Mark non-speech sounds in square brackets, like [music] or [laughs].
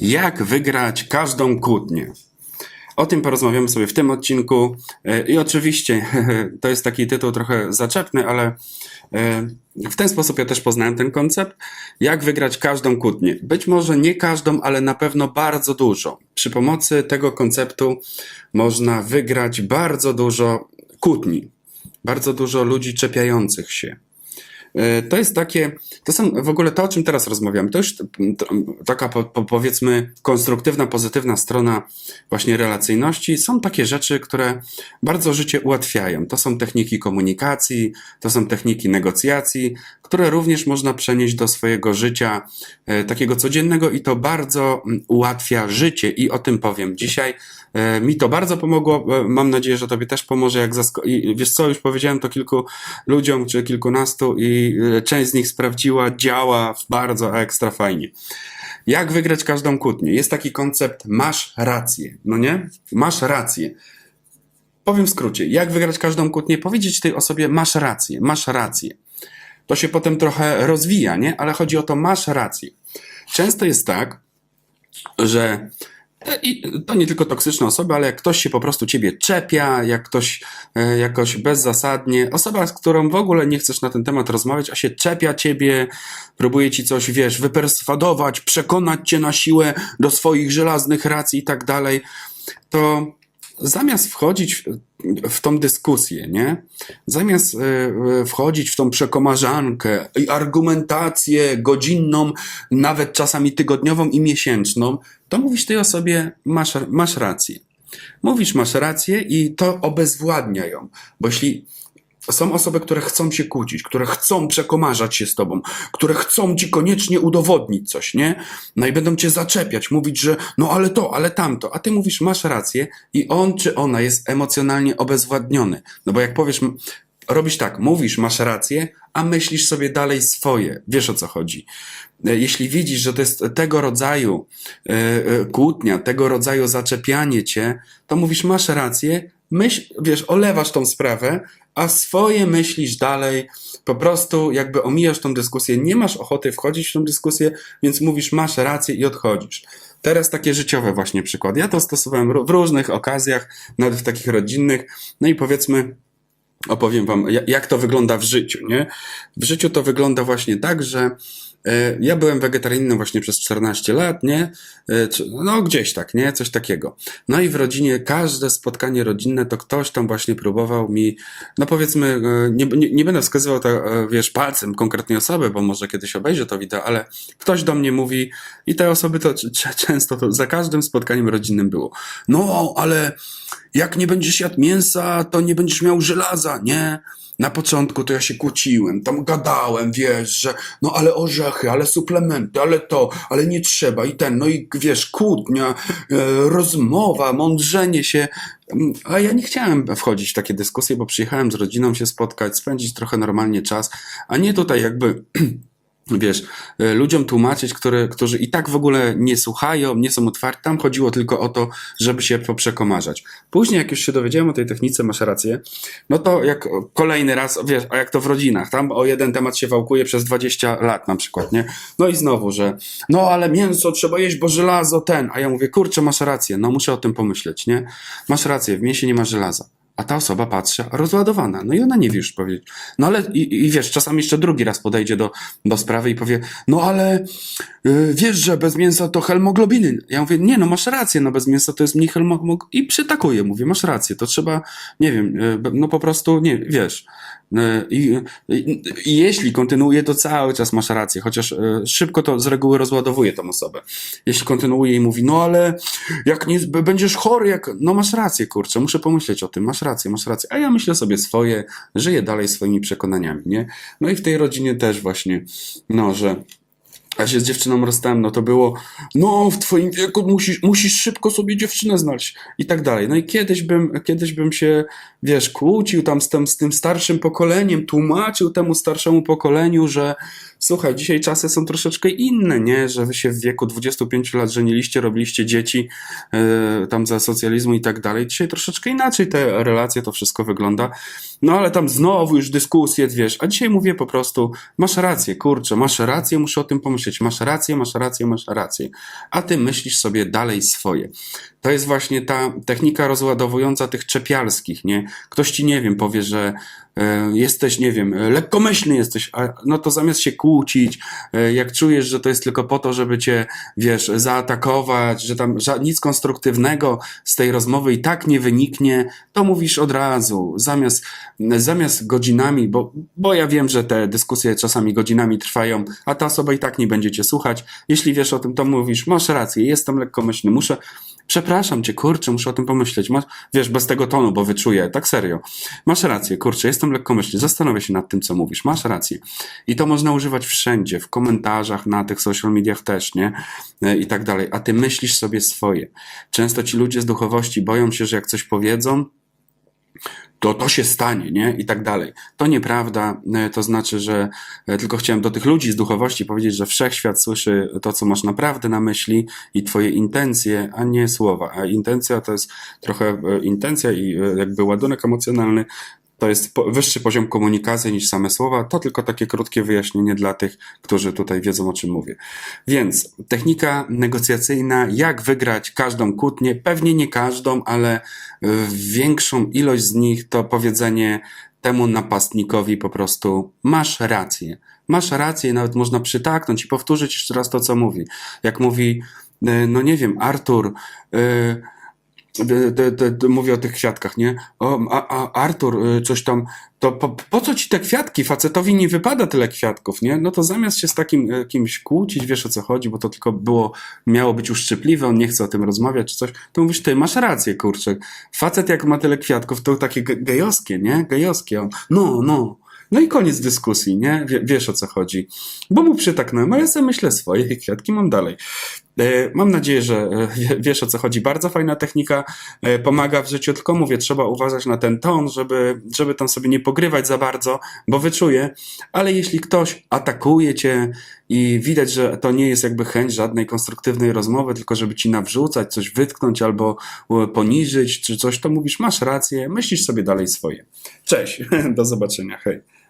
Jak wygrać każdą kłótnię? O tym porozmawiamy sobie w tym odcinku. E, I oczywiście [laughs] to jest taki tytuł trochę zaczepny, ale e, w ten sposób ja też poznałem ten koncept. Jak wygrać każdą kłótnię? Być może nie każdą, ale na pewno bardzo dużo. Przy pomocy tego konceptu można wygrać bardzo dużo kłótni, bardzo dużo ludzi czepiających się. E, To jest takie, to są w ogóle to, o czym teraz rozmawiam. To już taka po, po, powiedzmy konstruktywna, pozytywna strona właśnie relacyjności. Są takie rzeczy, które bardzo życie ułatwiają. To są techniki komunikacji, to są techniki negocjacji, które również można przenieść do swojego życia e, takiego codziennego i to bardzo mm, ułatwia życie i o tym powiem dzisiaj. E, Mi to bardzo pomogło. e, Mam nadzieję, że Tobie też pomoże. Jak zasko- i wiesz co, już powiedziałem to kilku ludziom czy kilkunastu i e, część z nich sprawdziła, działa bardzo ekstra fajnie. Jak wygrać każdą kłótnię? Jest taki koncept masz rację, no nie? Masz rację. Powiem w skrócie, jak wygrać każdą kłótnię? Powiedzieć tej osobie masz rację, masz rację. To się potem trochę rozwija, nie? Ale chodzi o to masz rację. Często jest tak, że i to nie tylko toksyczne osoby, ale jak ktoś się po prostu ciebie czepia, jak ktoś e, jakoś bezzasadnie, osoba, z którą w ogóle nie chcesz na ten temat rozmawiać, a się czepia ciebie, próbuje ci coś, wiesz, wyperswadować, przekonać cię na siłę do swoich żelaznych racji i tak dalej, to zamiast wchodzić w, tą dyskusję, nie? Zamiast e, e, wchodzić w tą przekomarzankę i argumentację godzinną, nawet czasami tygodniową i miesięczną, to mówisz tej osobie, masz, masz rację. Mówisz, masz rację i to obezwładnia ją. Bo jeśli są osoby, które chcą się kłócić, które chcą przekomarzać się z tobą, które chcą ci koniecznie udowodnić coś, nie? No i będą cię zaczepiać, mówić, że no ale to, ale tamto, a ty mówisz, masz rację i on czy ona jest emocjonalnie obezwładniony. No bo jak powiesz, robisz tak, mówisz, masz rację, a myślisz sobie dalej swoje. Wiesz o co chodzi. E, Jeśli widzisz, że to jest tego rodzaju e, e, kłótnia, tego rodzaju zaczepianie cię, to mówisz, masz rację, myśl, wiesz, olewasz tą sprawę, a swoje myślisz dalej, po prostu jakby omijasz tą dyskusję, nie masz ochoty wchodzić w tą dyskusję, więc mówisz, masz rację i odchodzisz. Teraz takie życiowe właśnie przykłady. Ja to stosowałem w różnych okazjach, nawet w takich rodzinnych, no i powiedzmy, opowiem wam, ja- jak to wygląda w życiu, nie? W życiu to wygląda właśnie tak, że e, ja byłem wegetarianinem właśnie przez 14 lat, nie? E, No gdzieś tak, nie? Coś takiego. No i w rodzinie, każde spotkanie rodzinne, to ktoś tam właśnie próbował mi, no powiedzmy, e, nie, nie, nie będę wskazywał, e, wiesz, palcem konkretnej osoby, bo może kiedyś obejrzę to wideo, ale ktoś do mnie mówi i te osoby to [laughs] często to za każdym spotkaniem rodzinnym było. No, ale jak nie będziesz jadł mięsa, to nie będziesz miał żelaza, nie? Na początku to ja się kłóciłem, tam gadałem, wiesz, że no ale orzechy, ale suplementy, ale to, ale nie trzeba i ten, no i wiesz, kłótnia, e, rozmowa, mądrzenie się. Mm, A ja nie chciałem wchodzić w takie dyskusje, bo przyjechałem z rodziną się spotkać, spędzić trochę normalnie czas, a nie tutaj jakby [clears throat] wiesz, e, ludziom tłumaczyć, które, którzy i tak w ogóle nie słuchają, nie są otwarci. Tam chodziło tylko o to, żeby się poprzekomarzać. Później, jak już się dowiedziałem o tej technice, masz rację, no to jak kolejny raz, wiesz, a jak to w rodzinach, tam o jeden temat się wałkuje przez 20 lat na przykład, nie? No i znowu, że no ale mięso trzeba jeść, bo żelazo ten. A ja mówię, kurczę, masz rację, no muszę o tym pomyśleć, nie? Masz rację, w mięsie nie ma żelaza. A ta osoba patrzy, rozładowana. No i ona nie wie już powiedzieć. No ale i, i wiesz, czasami jeszcze drugi raz podejdzie do, do sprawy i powie, no ale y, wiesz, że bez mięsa to hemoglobiny. Ja mówię, nie no, masz rację, no bez mięsa to jest mniej hemoglobiny. I przytakuję, mówię, masz rację, to trzeba, nie wiem, y, no po prostu, nie, wiesz. Y, I, jeśli kontynuuje, to cały czas masz rację, chociaż y, szybko to z reguły rozładowuje tą osobę. Jeśli kontynuuje i mówi, no ale jak nie będziesz chory, jak, no masz rację, kurczę, muszę pomyśleć o tym, masz rację, masz rację. A ja myślę sobie swoje, żyję dalej swoimi przekonaniami, nie? No i w tej rodzinie też właśnie, no, że ja się z dziewczyną rozstałem, no to było, no w twoim wieku musisz, musisz szybko sobie dziewczynę znaleźć i tak dalej. No i kiedyś bym, kiedyś bym się, wiesz, kłócił tam z tym, z tym starszym pokoleniem, tłumaczył temu starszemu pokoleniu, że słuchaj, dzisiaj czasy są troszeczkę inne, nie? Że wy się w wieku 25 lat żeniliście, robiliście dzieci e, tam za socjalizmu i tak dalej. Dzisiaj troszeczkę inaczej te relacje, to wszystko wygląda. No ale tam znowu już dyskusje, wiesz, a dzisiaj mówię po prostu, masz rację, kurczę, masz rację, muszę o tym pomyśleć. Masz rację, masz rację, masz rację, a ty myślisz sobie dalej swoje. To jest właśnie ta technika rozładowująca tych czepialskich, nie? Ktoś ci, nie wiem, powie, że jesteś, nie wiem, e, lekkomyślny jesteś, no to zamiast się kłócić, e, jak czujesz, że to jest tylko po to, żeby cię, wiesz, zaatakować, że tam nic konstruktywnego z tej rozmowy i tak nie wyniknie, to mówisz od razu, zamiast, zamiast godzinami, bo, bo ja wiem, że te dyskusje czasami godzinami trwają, a ta osoba i tak nie będzie cię słuchać. Jeśli wiesz o tym, to mówisz, masz rację, jestem lekkomyślny, muszę, przepraszam cię, kurczę, muszę o tym pomyśleć. Masz, wiesz, bez tego tonu, bo wyczuję, tak serio. Masz rację, kurczę, jestem lekkomyślny, zastanowię się nad tym, co mówisz, masz rację. I to można używać wszędzie, w komentarzach, na tych social mediach też, nie? E, I tak dalej. A ty myślisz sobie swoje. Często ci ludzie z duchowości boją się, że jak coś powiedzą, to to się stanie, nie? I tak dalej. To nieprawda, e, to znaczy, że e, tylko chciałem do tych ludzi z duchowości powiedzieć, że wszechświat słyszy to, co masz naprawdę na myśli i twoje intencje, a nie słowa. A intencja to jest trochę e, intencja i jakby ładunek emocjonalny. To jest po, wyższy poziom komunikacji niż same słowa. To tylko takie krótkie wyjaśnienie dla tych, którzy tutaj wiedzą, o czym mówię. Więc technika negocjacyjna, jak wygrać każdą kłótnię, pewnie nie każdą, ale e, większą ilość z nich to powiedzenie temu napastnikowi po prostu masz rację. Masz rację, nawet można przytaknąć i powtórzyć jeszcze raz to, co mówi. Jak mówi, e, no nie wiem, Artur, e, de, de, de, mówię o tych kwiatkach, nie? O, a, a Artur, y, coś tam, to po, po co ci te kwiatki? Facetowi nie wypada tyle kwiatków, nie? No to zamiast się z takim y, kimś kłócić, wiesz o co chodzi, bo to tylko było, miało być uszczypliwe, on nie chce o tym rozmawiać czy coś, to mówisz, ty masz rację, kurczę. Facet jak ma tyle kwiatków, to takie ge- gejowskie, nie? Gejowskie. On, no, no. No i koniec dyskusji, nie? Wie, wiesz o co chodzi. Bo mu przytaknąłem, ale ja sobie myślę swoje kwiatki mam dalej. E, Mam nadzieję, że e, wie- wiesz o co chodzi. Bardzo fajna technika, e, pomaga w życiu, tylko mówię, trzeba uważać na ten ton, żeby, żeby tam sobie nie pogrywać za bardzo, bo wyczuję, ale jeśli ktoś atakuje cię i widać, że to nie jest jakby chęć żadnej konstruktywnej rozmowy, tylko żeby ci nawrzucać, coś wytknąć albo poniżyć czy coś, to mówisz, masz rację, myślisz sobie dalej swoje. Cześć, [laughs] do zobaczenia, hej.